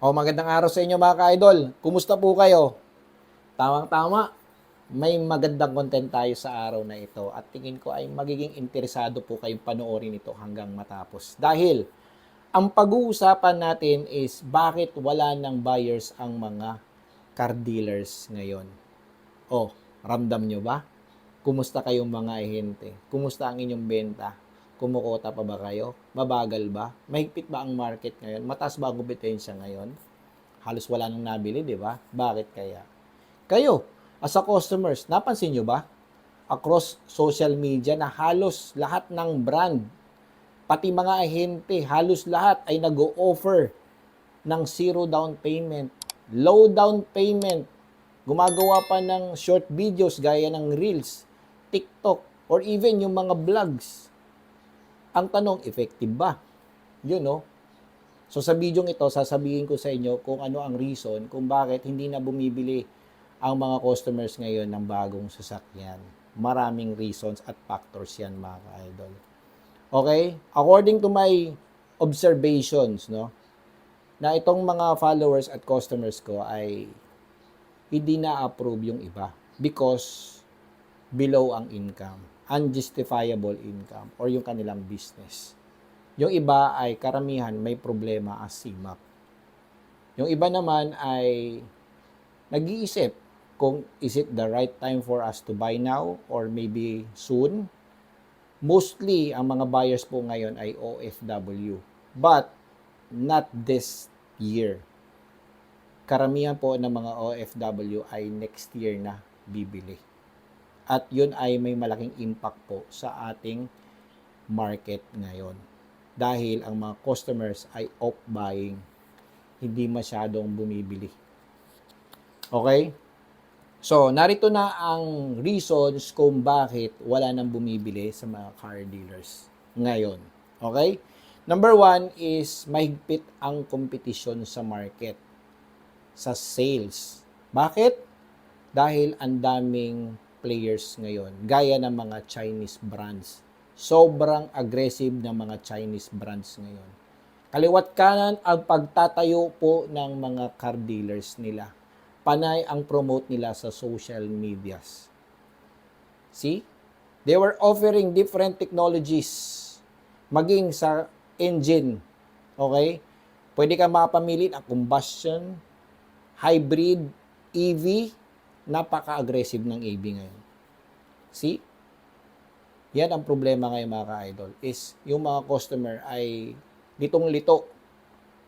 O magandang araw sa inyo mga ka-idol. Kumusta po kayo? Tamang-tama. May magandang content tayo sa araw na ito at tingin ko ay magiging interesado po kayong panoorin ito hanggang matapos. Dahil ang pag-uusapan natin is bakit wala ng buyers ang mga car dealers ngayon. O, ramdam nyo ba? Kumusta kayong mga ahente? Kumusta ang inyong benta? Kumukota pa ba kayo? Mabagal ba? Mahigpit ba ang market ngayon? Mataas ba ang kompetensya ngayon? Halos wala nang nabili, di ba? Bakit kaya? Kayo, as a customers, napansin nyo ba? Across social media na halos lahat ng brand, pati mga ahente, halos lahat ay nag-o-offer ng zero down payment, low down payment, gumagawa pa ng short videos gaya ng Reels, TikTok, or even yung mga vlogs. Ang tanong, effective ba? Yun, no? So sa video ito, sasabihin ko sa inyo kung ano ang reason kung bakit hindi na bumibili ang mga customers ngayon ng bagong sasakyan. Maraming reasons at factors yan mga ka-idol. Okay? According to my observations, no, na itong mga followers at customers ko ay hindi na-approve yung iba because below ang income, unjustifiable income, or yung kanilang business. Yung iba ay karamihan may problema as CMAP. Yung iba naman ay nag-iisip kung is it the right time for us to buy now or maybe soon. Mostly, ang mga buyers po ngayon ay OFW. But, not this year. Karamihan po ng mga OFW ay next year na bibili. At yun ay may malaking impact po sa ating market ngayon. Dahil ang mga customers ay off buying, hindi masyadong bumibili. Okay? So, narito na ang reasons kung bakit wala nang bumibili sa mga car dealers ngayon. Okay? Number one is mahigpit ang kompetisyon sa market, sa sales. Bakit? Dahil ang daming players ngayon, gaya ng mga Chinese brands. Sobrang aggressive ng mga Chinese brands ngayon. Kaliwat kanan ang pagtatayo po ng mga car dealers nila. Panay ang promote nila sa social medias. See? They were offering different technologies. Maging sa engine. Okay? Pwede ka makapamili ng combustion, hybrid, EV, napaka-aggressive ng EV ngayon. See? Yan ang problema ngayon mga ka-idol is yung mga customer ay litong lito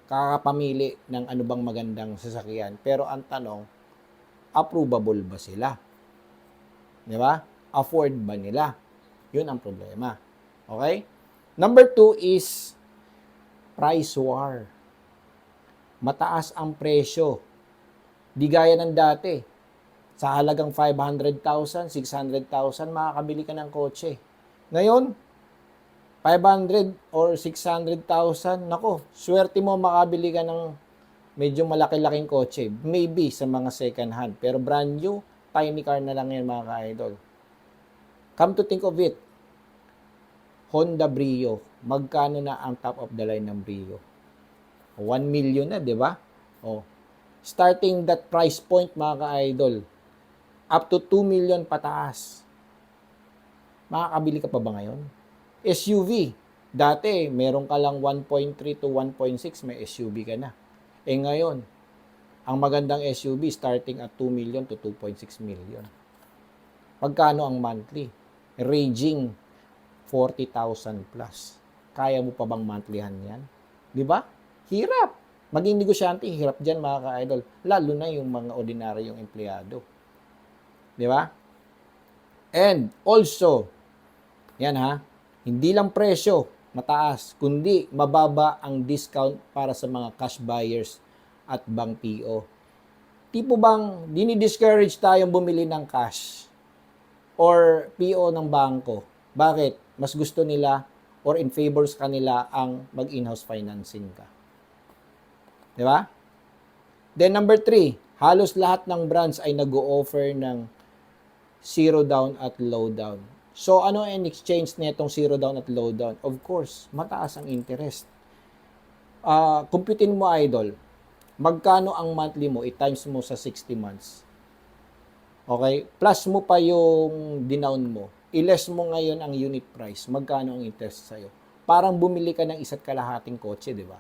kakapamili ng ano bang magandang sasakyan. Pero ang tanong, approvable ba sila? Di ba? Afford ba nila? Yun ang problema. Okay? Number two is price war. Mataas ang presyo. Di gaya ng dati. Sa halagang 500,000, 600,000, makakabili ka ng kotse. Ngayon, 500 or 600,000, nako, swerte mo makabili ka ng medyo malaki-laking kotse. Maybe sa mga second hand. Pero brand new, tiny car na lang yan mga ka-idol. Come to think of it, Honda Brio, magkano na ang top of the line ng Brio? 1 million na, di ba? Oh. Starting that price point mga ka-idol, up to 2 million pataas. Makakabili ka pa ba ngayon? SUV. Dati, meron ka lang 1.3 to 1.6, may SUV ka na. Eh ngayon, ang magandang SUV starting at 2 million to 2.6 million. Pagkano ang monthly? Ranging 40,000 plus. Kaya mo pa bang monthlyhan yan? Di ba? Hirap. Maging negosyante, hirap dyan mga ka-idol. Lalo na yung mga ordinaryong empleyado. Di ba? And also, yan ha, hindi lang presyo mataas, kundi mababa ang discount para sa mga cash buyers at bank PO. Tipo bang dini-discourage tayong bumili ng cash or PO ng bangko? Bakit? Mas gusto nila or in favor sa kanila ang mag-in-house financing ka. Di ba? Then number three, halos lahat ng brands ay nag-o-offer ng zero down at low down. So, ano ang exchange nitong zero down at low down? Of course, mataas ang interest. Ah, kumputin mo, idol. magkano ang monthly mo, i-times mo sa 60 months. Okay? Plus mo pa yung dinown mo. I-less mo ngayon ang unit price. Magkano ang interest sa'yo? Parang bumili ka ng isa't kalahating kotse, di ba?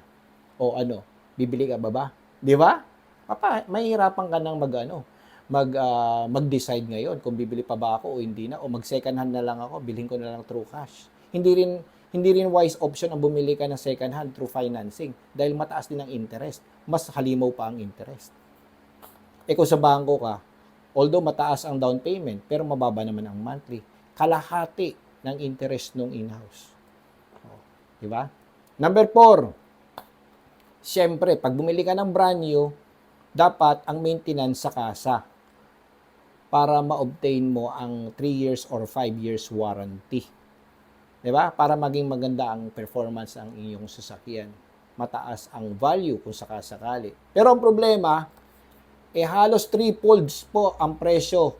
O ano, bibili ka ba ba? Di ba? Papa, mahihirapan ka nang mag, ano, mag, ah, mag-decide ngayon kung bibili pa ba ako o hindi na. O mag second hand na lang ako, bilhin ko na lang through cash. Hindi rin hindi rin wise option ang bumili ka ng second hand through financing dahil mataas din ang interest. Mas halimaw pa ang interest. E kung sa bangko ka, although mataas ang down payment, pero mababa naman ang monthly. Kalahati ng interest nung in-house. O, di ba? Number four, Siyempre, pag bumili ka ng brand new, dapat ang maintenance sa kasa para ma-obtain mo ang 3 years or 5 years warranty. 'Di ba? Para maging maganda ang performance ng iyong sasakyan. Mataas ang value kung sakasakali. Pero ang problema, eh halos three-folds po ang presyo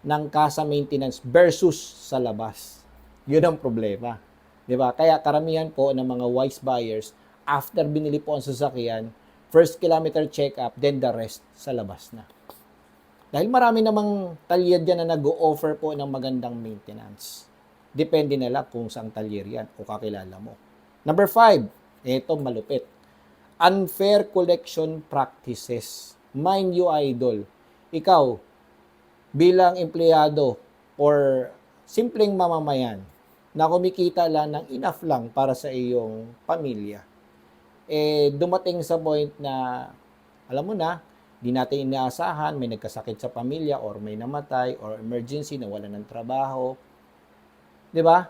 ng kasa maintenance versus sa labas. Yun ang problema. 'Di ba? Kaya karamihan po ng mga wise buyers, after binili po ang sasakyan, first kilometer check-up, then the rest sa labas na. Dahil marami namang talyer dyan na nag-o-offer po ng magandang maintenance. Depende na lang kung saan talyer yan o kakilala mo. Number five, ito malupit. Unfair collection practices. Mind you, idol. Ikaw, bilang empleyado or simpleng mamamayan na kumikita lang ng enough lang para sa iyong pamilya, eh dumating sa point na, alam mo na, di natin inaasahan, may nagkasakit sa pamilya or may namatay or emergency, nawala ng trabaho, Di ba?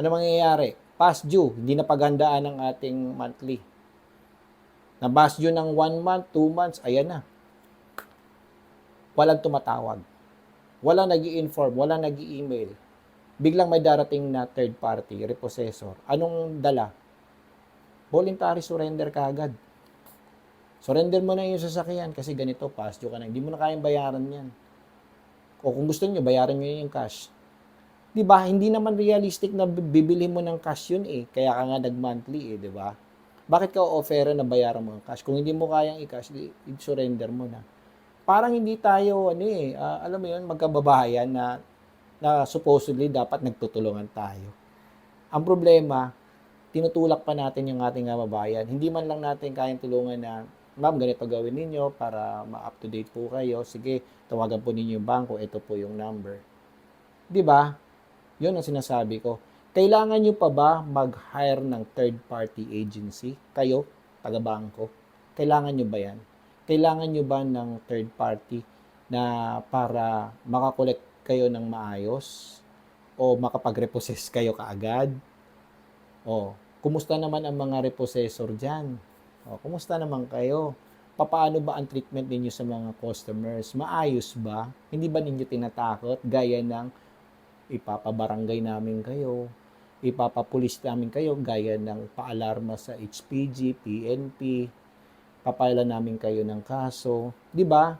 Ano mangyayari? Past due, hindi na paghandaan ng ating monthly. Na past due ng 1 month, 2 months, ayan na. Walang tumatawag. Walang nag inform walang nag email Biglang may darating na third party, repossessor. Anong dala? Voluntary surrender ka. Surrender mo na yung sasakyan kasi ganito, past ka na. Hindi mo na kayang bayaran yan. O kung gusto nyo, bayaran nyo yung cash 'di ba? Hindi naman realistic na bibili mo ng cash 'yun eh. Kaya ka nga nag-monthly eh, 'di ba? Bakit ka offer na bayaran mo ang cash? Kung hindi mo kayang i-cash, i-surrender mo na. Parang hindi tayo ano eh, uh, alam mo 'yun, magkababayan na na supposedly dapat nagtutulungan tayo. Ang problema, tinutulak pa natin yung ating kababayan. Hindi man lang natin kayang tulungan na, ma'am, ganito gawin ninyo para ma-up to date po kayo. Sige, tawagan po ninyo yung bangko, ito po yung number. 'Di ba? Yun ang sinasabi ko. Kailangan nyo pa ba mag-hire ng third-party agency? Kayo, taga-bangko? Kailangan nyo ba yan? Kailangan nyo ba ng third party na para makakolekt kayo ng maayos? O makapag-repossess kayo kaagad? O, kumusta naman ang mga repossessor dyan? O, kumusta naman kayo? Paano ba ang treatment ninyo sa mga customers? Maayos ba? Hindi ba ninyo tinatakot gaya ng ipapabarangay namin kayo, ipapapulis namin kayo gaya ng paalarma sa HPG, PNP, papaila namin kayo ng kaso. Di ba?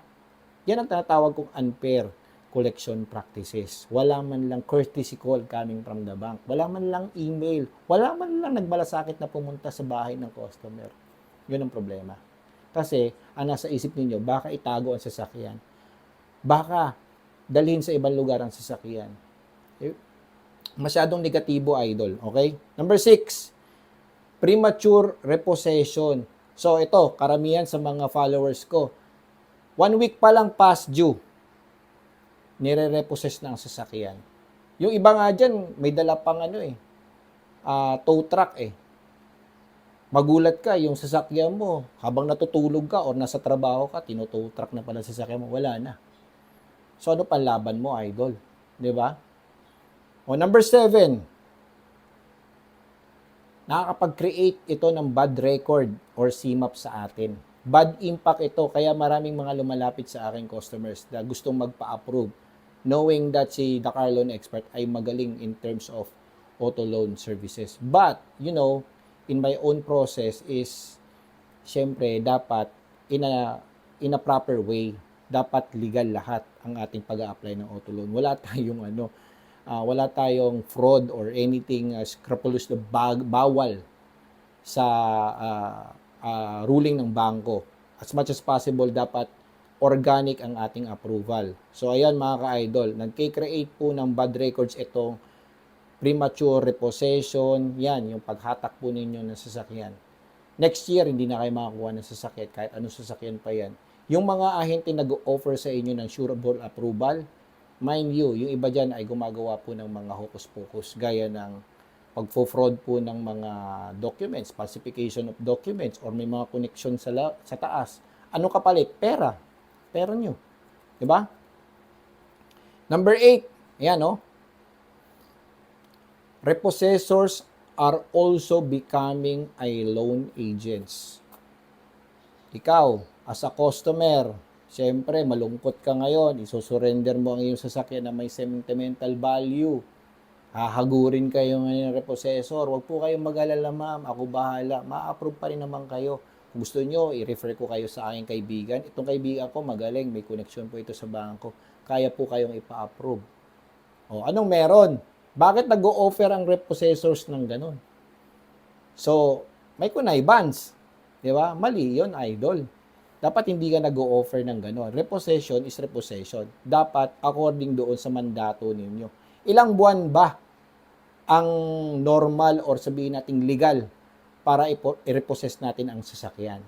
Yan ang tinatawag kong unfair collection practices. Wala man lang courtesy call coming from the bank. Wala man lang email. Wala man lang nagmalasakit na pumunta sa bahay ng customer. Yun ang problema. Kasi, ang nasa isip ninyo, baka itago ang sasakyan. Baka dalhin sa ibang lugar ang sasakyan masyadong negatibo, idol. Okay? Number six, premature repossession. So, ito, karamihan sa mga followers ko. One week pa lang past due, nire-repossess na ang sasakyan. Yung iba nga dyan, may dala pang ano eh, uh, tow truck eh. Magulat ka, yung sasakyan mo, habang natutulog ka or nasa trabaho ka, tinutow truck na pala sasakyan mo, wala na. So, ano panlaban mo, idol? 'Di ba? O number seven, nakakapag-create ito ng bad record or CMAP sa atin. Bad impact ito, kaya maraming mga lumalapit sa aking customers na gustong magpa-approve knowing that si the car loan expert ay magaling in terms of auto loan services. But, you know, in my own process is, syempre, dapat in a, in a proper way, dapat legal lahat ang ating pag apply ng auto loan. Wala tayong ano, uh, wala tayong fraud or anything uh, scrupulous na bag, bawal sa uh, uh, ruling ng bangko as much as possible dapat organic ang ating approval. So ayan mga ka-idol, nagke-create po ng bad records itong premature repossession, yan, yung paghatak po ninyo ng sasakyan. Next year, hindi na kayo makakuha ng sasakyan, kahit anong sasakyan pa yan. Yung mga ahente nag-offer sa inyo ng sureable approval, mind you, yung iba dyan ay gumagawa po ng mga hokus-pokus, gaya ng pagfo-fraud po ng mga documents, falsification of documents, or may mga connection sa, la- sa taas. Ano kapalit? Pera. Pera nyo. Di ba? Number eight, ayan no? Repossessors are also becoming a loan agents. Ikaw, as a customer, syempre malungkot ka ngayon, isusurrender mo ang iyong sasakyan na may sentimental value. Hahagurin kayo ngayon ng repossessor. Huwag po kayong mag-alala, ma'am. Ako bahala. Ma-approve pa rin naman kayo. Kung gusto nyo, i-refer ko kayo sa aking kaibigan. Itong kaibigan ko, magaling. May connection po ito sa bangko. Kaya po kayong ipa-approve. O, anong meron? Bakit nag-o-offer ang repossessors ng ganun? So, may connivances. Di ba? Mali yon idol. Dapat hindi ka nag-o-offer ng gano'n. Repossession is repossession. Dapat according doon sa mandato ninyo. Ilang buwan ba ang normal or sabihin nating legal para i-repossess natin ang sasakyan?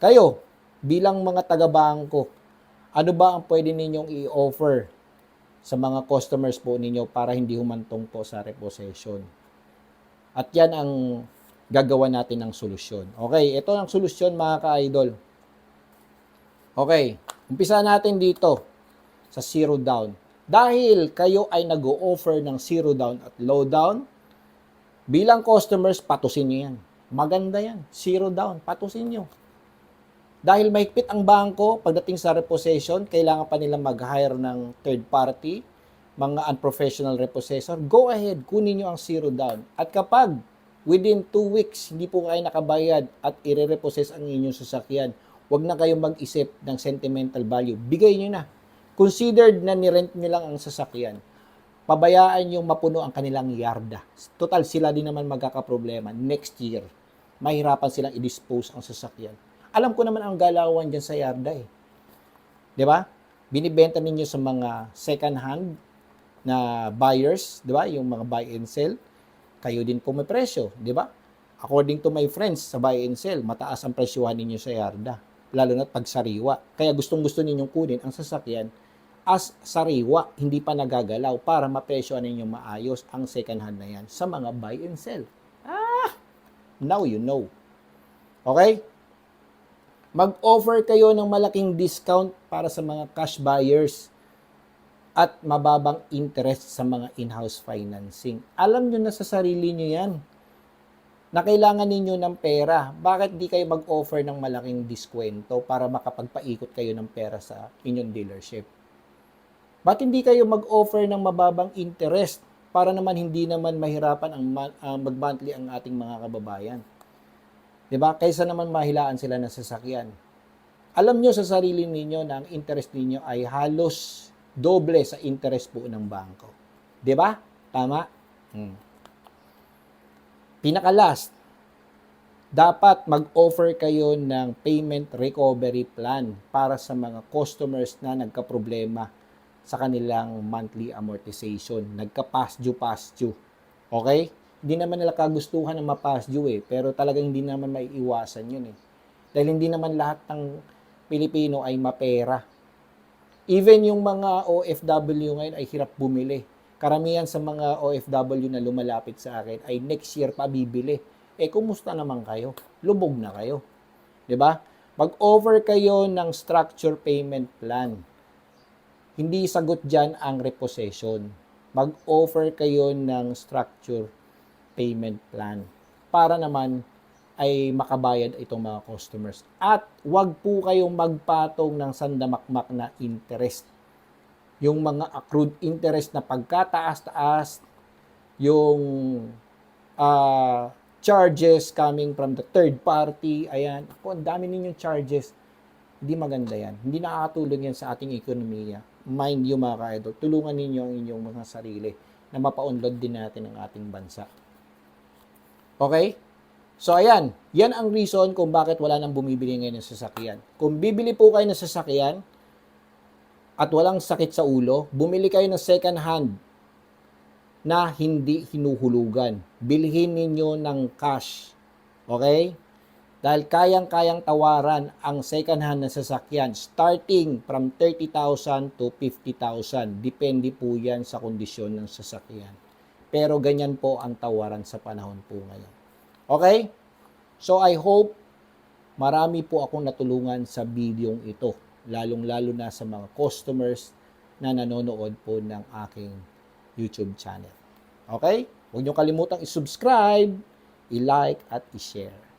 Kayo, bilang mga taga-bangko, ano ba ang pwede ninyong i-offer sa mga customers po ninyo para hindi humantong po sa repossession? At yan ang gagawa natin ng solusyon. Okay, ito ang solusyon mga ka-idol. Okay, umpisa natin dito sa zero down. Dahil kayo ay nag-o-offer ng zero down at low down, bilang customers, patusin nyo yan. Maganda yan. Zero down, patusin nyo. Dahil mahigpit ang bangko, pagdating sa repossession, kailangan pa nila mag-hire ng third party, mga unprofessional repossessor, go ahead, kunin nyo ang zero down. At kapag within two weeks, hindi po kayo nakabayad at i-repossess ang inyong sasakyan, huwag na kayong mag-isip ng sentimental value. Bigay nyo na. Considered na ni-rent nyo lang ang sasakyan. Pabayaan yung mapuno ang kanilang yarda. Total, sila din naman magkakaproblema. Next year, mahirapan silang i-dispose ang sasakyan. Alam ko naman ang galawan dyan sa yarda eh. 'Di ba? Binibenta ninyo sa mga second hand na buyers, 'di ba? Yung mga buy and sell, kayo din po may presyo, 'di ba? According to my friends sa buy and sell, mataas ang presyohan ninyo sa yarda, lalo na pag sariwa. Kaya gustong-gusto ninyong kunin ang sasakyan as sariwa, hindi pa nagagalaw para mapresyohan ninyo maayos ang second hand na yan sa mga buy and sell. Ah! Now you know. Okay? Mag-offer kayo ng malaking discount para sa mga cash buyers at mababang interest sa mga in-house financing. Alam nyo na sa sarili nyo yan na kailangan ninyo ng pera. Bakit di kayo mag-offer ng malaking diskwento para makapagpaikot kayo ng pera sa inyong dealership? Ba't hindi kayo mag-offer ng mababang interest para naman hindi naman mahirapan ang ah, mag-monthly ang ating mga kababayan? 'Di ba? Kaysa naman mahilaan sila ng sasakyan. Alam nyo sa sarili ninyo na ang interest ninyo ay halos doble sa interest po ng bangko. 'Di ba? Tama? Hmm. Pinaka-last, dapat mag-offer kayo ng payment recovery plan para sa mga customers na nagka-problema sa kanilang monthly amortization. Nagka-past due, past due. Okay? Hindi naman nila kagustuhan ng ma-past due eh, pero talagang hindi naman may iwasan yun eh. Dahil hindi naman lahat ng Pilipino ay mapera. Even yung mga OFW ngayon ay hirap bumili. Karamihan sa mga OFW na lumalapit sa akin ay next year pa bibili. Eh, kumusta naman kayo? Lubog na kayo. 'Di ba? Mag-offer kayo ng structure payment plan. Hindi sagot dyan ang repossession. Mag-offer kayo ng structure payment plan para naman ay makabayad itong mga customers. At wag po kayong magpatong ng sandamakmak na interest. Yung mga accrued interest na pagkataas-taas, yung ah, charges coming from the third party, ayan, po, ang dami ninyong charges. Hindi maganda yan. Hindi nakakatulong yan sa ating ekonomiya. Mind you mga ka-idol, tulungan ninyo ang inyong mga sarili na mapaunlad din natin ang ating bansa. Okay? So ayan, yan ang reason kung bakit wala nang bumibili ngayon ng sasakyan. Kung bibili po kayo ng sasakyan at walang sakit sa ulo, bumili kayo ng second hand na hindi hinuhulugan. Bilhin ninyo ng cash. Okay? Dahil kayang-kayang tawaran ang second hand na sasakyan starting from 30,000 to 50,000. Depende po yan sa kondisyon ng sasakyan. Pero ganyan po ang tawaran sa panahon po ngayon. Okay? So I hope marami po akong natulungan sa videong ito. Lalong-lalo na sa mga customers na nanonood po ng aking YouTube channel. Okay? Huwag niyo kalimutang i-subscribe, i-like at i-share.